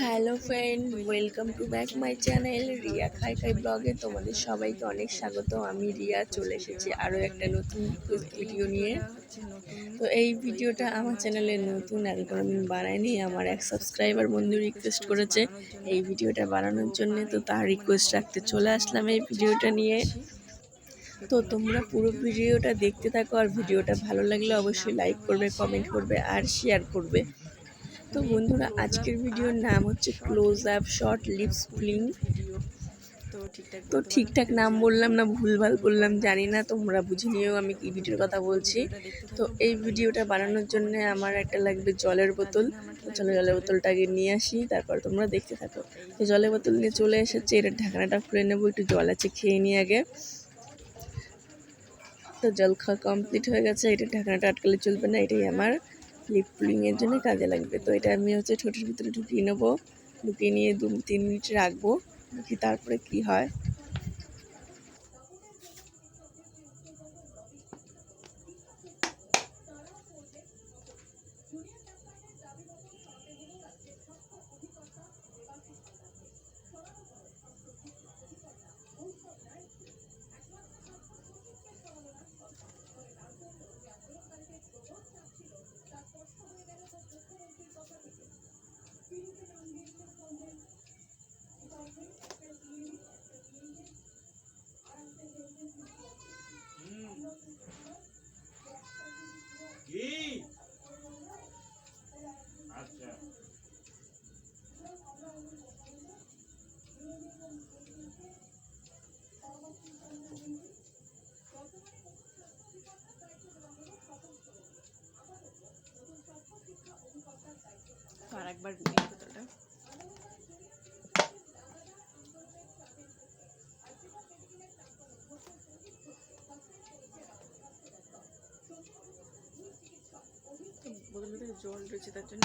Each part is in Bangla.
Hello friend, welcome to back my channel Riya খাই খাই ব্লগে। তোমাদের সবাইকে অনেক স্বাগত। আমি রিয়া, চলে এসেছি আরও একটা নতুন ভিডিও নিয়ে। তো এই ভিডিওটা আমার চ্যানেলে নতুন আগে কোনোদিন বানায়নি, আমার এক সাবস্ক্রাইবার বন্ধু রিকোয়েস্ট করেছে এই ভিডিওটা বানানোর জন্য, তো তার রিকোয়েস্ট রাখতে চলে আসলাম এই ভিডিওটা নিয়ে। তো তোমরা পুরো ভিডিওটা দেখতে থাকো, আর ভিডিওটা ভালো লাগলে অবশ্যই লাইক করবে কমেন্ট করবে, আর শেয়ার করবে। তো বন্ধুরা, আজকের ভিডিওর নাম হচ্ছে close up short lips filling তো ঠিকঠাক নাম বললাম না, ভুলভাল বললাম, জানি না, তোমরা বুঝে নিয়েও আমি কি ভিডিওর কথা বলছি। তো এই ভিডিওটা বানানোর জন্য আমার একটা লাগবে জলের বোতল। চলো জলের বোতলটাকে নিয়ে আসি, তারপর তোমরা দেখতে থাকো। তো জলের বোতল নিয়ে চলে এসেছে এটা ঢাকনাটা খুলে নেব, একটু জল আছে, খেয়ে নিয়ে আগে। তো জল খাওয়া কমপ্লিট হয়ে গেছে, এটা ঢাকনাটা আটকালে চলবে না, এটাই আমার। লিপ পুলিংয়ের জন্য কাজে লাগবে। তো এটা আমি হচ্ছে ঠোঁটের ভিতরে ঢুকিয়ে নেব, ঢুকিয়ে নিয়ে দু তিন মিনিট রাখব, দেখি তারপরে কি হয় কি আচ্ছা তো আর একবার নিয়ে বোতলটা জল রয়েছে তার জন্য।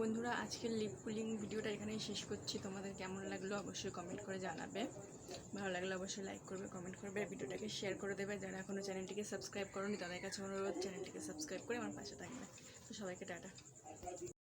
বন্ধুরা, আজকের লিপ কুলিং ভিডিওটা এখানেই শেষ করছি। তোমাদের কেমন লাগল অবশ্যই কমেন্ট করে জানাবে। ভালো লাগলে অবশ্যই লাইক করবে কমেন্ট করবে ভিডিওটাকে শেয়ার করে দেবে। যারা এখনও চ্যানেলটিকে সাবস্ক্রাইব করোনি, তাদের কাছে অনুরোধ চ্যানেলটিকে সাবস্ক্রাইব করে আমার পাশে থাকবে। তো সবাইকে টাটা।